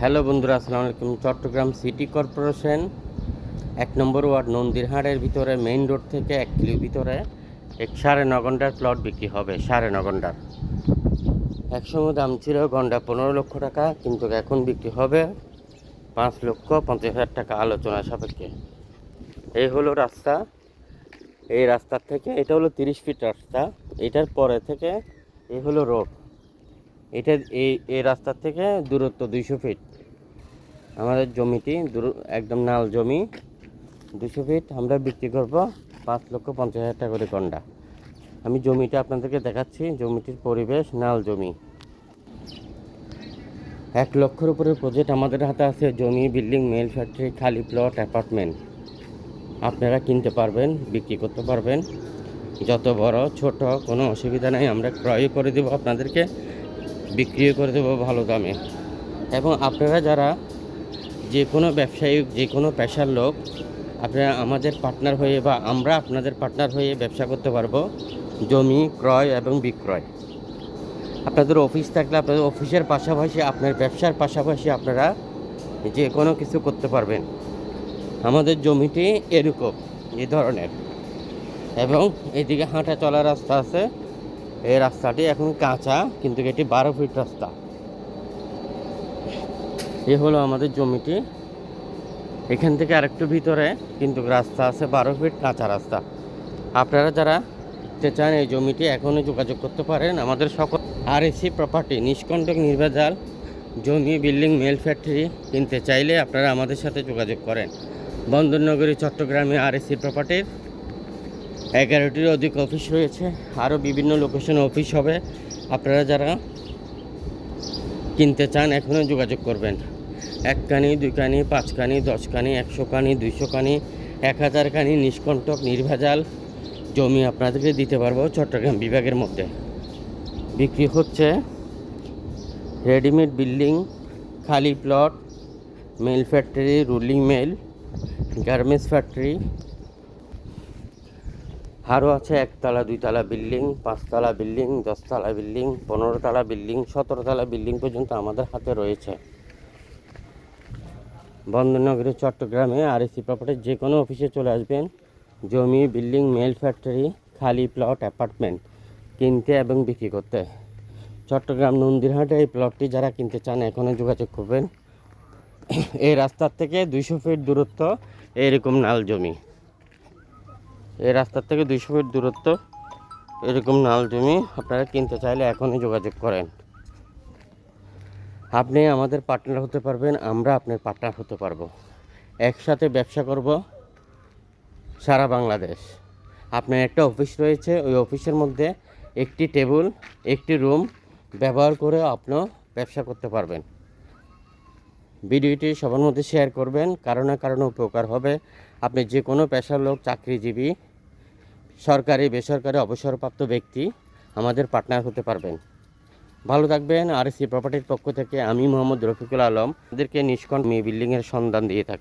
Hello বন্ধুরা, আসসালামু আলাইকুম। চট্টগ্রাম সিটি কর্পোরেশন, এক নম্বর ওয়ার্ড নন্দিরহাটের ভিতরে, মেইন রোড থেকে এক কিলো ভিতরে, এক সাড়ে ন ঘণ্টার প্লট বিক্রি হবে, সাড়ে ন ঘণ্টার। একসময় দাম ছিল ঘণ্টা পনেরো লক্ষ টাকা, কিন্তু এখন বিক্রি হবে পাঁচ লক্ষ পঞ্চাশ হাজার টাকা আলোচনা সাপেক্ষে। এই হলো রাস্তা। এই রাস্তার থেকে, এটা হলো তিরিশ ফিট রাস্তা। এটার পরে থেকে এই হলো রোড। এটা এই এই রাস্তার থেকে দূরত্ব দুইশো ফিট। আমাদের জমিটি একদম নাল জমি। দুশো ফিট আমরা বিক্রি করব পাঁচ লক্ষ পঞ্চাশ হাজার টাকা করে গন্ডা। আমি জমিটা আপনাদেরকে দেখাচ্ছি, জমিটির পরিবেশ, নাল জমি। এক লক্ষের উপরে প্রজেক্ট আমাদের হাতে আছে, জমি বিল্ডিং মেল ফ্যাক্টরি খালি প্লট অ্যাপার্টমেন্ট আপনারা কিনতে পারবেন, বিক্রি করতে পারবেন। যত বড়, ছোট, কোনো অসুবিধা নেই, আমরা ক্রয় করে দেবো আপনাদেরকে, বিক্রিও করে দেবো ভালো দামে। এবং আপনারা যারা যে কোনো ব্যবসায়ী, যে কোনো পেশার লোক, আপনারা আমাদের পার্টনার হয়ে বা আমরা আপনাদের পার্টনার হয়ে ব্যবসা করতে পারব। জমি, ক্রয় এবং বিক্রয়। আপনাদের অফিস থাকলে আপনাদের অফিসের পাশাপাশি, আপনার ব্যবসার পাশাপাশি আপনারা যে কোনো কিছু করতে পারবেন। আমাদের জমিটি এরকম এই ধরনের। এবং এদিকে হাঁটা চলার রাস্তা আছে। এই রাস্তাটি এখন কাঁচা, কিন্তু এটি বারো ফিট রাস্তা। এ হলো আমাদের জমিটি। এখান থেকে আরেকটু ভিতরে কিন্তু রাস্তা আছে, বারো ফিট কাঁচা রাস্তা। আপনারা যারা দেখতে চান এই জমিটি এখনই যোগাযোগ করতে পারেন। আমাদের সকল আর এসি প্রপার্টি নিষ্কণ্টক নির্ভেজাল জমি বিল্ডিং মেল ফ্যাক্টরি কিনতে চাইলে আপনারা আমাদের সাথে যোগাযোগ করেন। বন্দরনগরী, চট্টগ্রামে আর এসি প্রপার্টির এগারোটির অধিক অফিস রয়েছে। আরও বিভিন্ন লোকেশনে অফিস হবে। আপনারা যারা কিনতে চান, এখনও যোগাযোগ করবেন। এক কানি দুই কানি পাঁচ কানি দশ কানি একশো কানি দুইশো কানি এক হাজার কানি নিষ্কণ্টক, নির্ভেজাল জমি আপনাদেরকে দিতে পারব চট্টগ্রাম বিভাগের মধ্যে। বিক্রি হচ্ছে রেডিমেড বিল্ডিং, খালি plot, mill factory, rolling mill, garments factory আরও আছে একতলা, দুইতলা বিল্ডিং, পাঁচতলা বিল্ডিং, দশতলা বিল্ডিং, পনেরোতলা বিল্ডিং, সতেরোতলা বিল্ডিং পর্যন্ত আমাদের হাতে রয়েছে। বন্দরনগরী চট্টগ্রামে আর এসি প্রপার্টির যে কোনো অফিসে চলে আসবেন। জমি, বিল্ডিং মেল ফ্যাক্টরি খালি প্লট অ্যাপার্টমেন্ট কিনতে এবং বিক্রি করতে। চট্টগ্রাম নন্দিরহাটে এই প্লটটি যারা কিনতে চান, এখনও যোগাযোগ করবেন। এই রাস্তার থেকে দুইশো ফিট দূরত্ব, এরকম নাল জমি। এই রাস্তার থেকে দুইশো ফিট দূরত্ব, এরকম নাল জমি আপনারা কিনতে চাইলে এখনই যোগাযোগ করেন। আপনি আমাদের পার্টনার হতে পারবেন, আমরা আপনার পার্টনার হতে পারব। একসাথে ব্যবসা করব সারা বাংলাদেশ। আপনার একটা অফিস রয়েছে, ওই অফিসের মধ্যে একটি টেবিল একটি রুম ব্যবহার করে আপনিও ব্যবসা করতে পারবেন। ভিডিওটি সবার মধ্যে শেয়ার করবেন, কারও না কারণে উপকার হবে। আপনি যে কোনো পেশার লোক, চাকরিজীবী, সরকারি, বেসরকারি, অবসরপ্রাপ্ত ব্যক্তি আমাদের পার্টনার হতে পারবেন। ভালো থাকবেন। আর সি প্রপার্টির পক্ষ থেকে আমি মোহাম্মদ রফিকুল আলম। আমাদেরকে নিষ্কণ্ঠ বিল্ডিংয়ের সন্ধান দিয়ে থাকি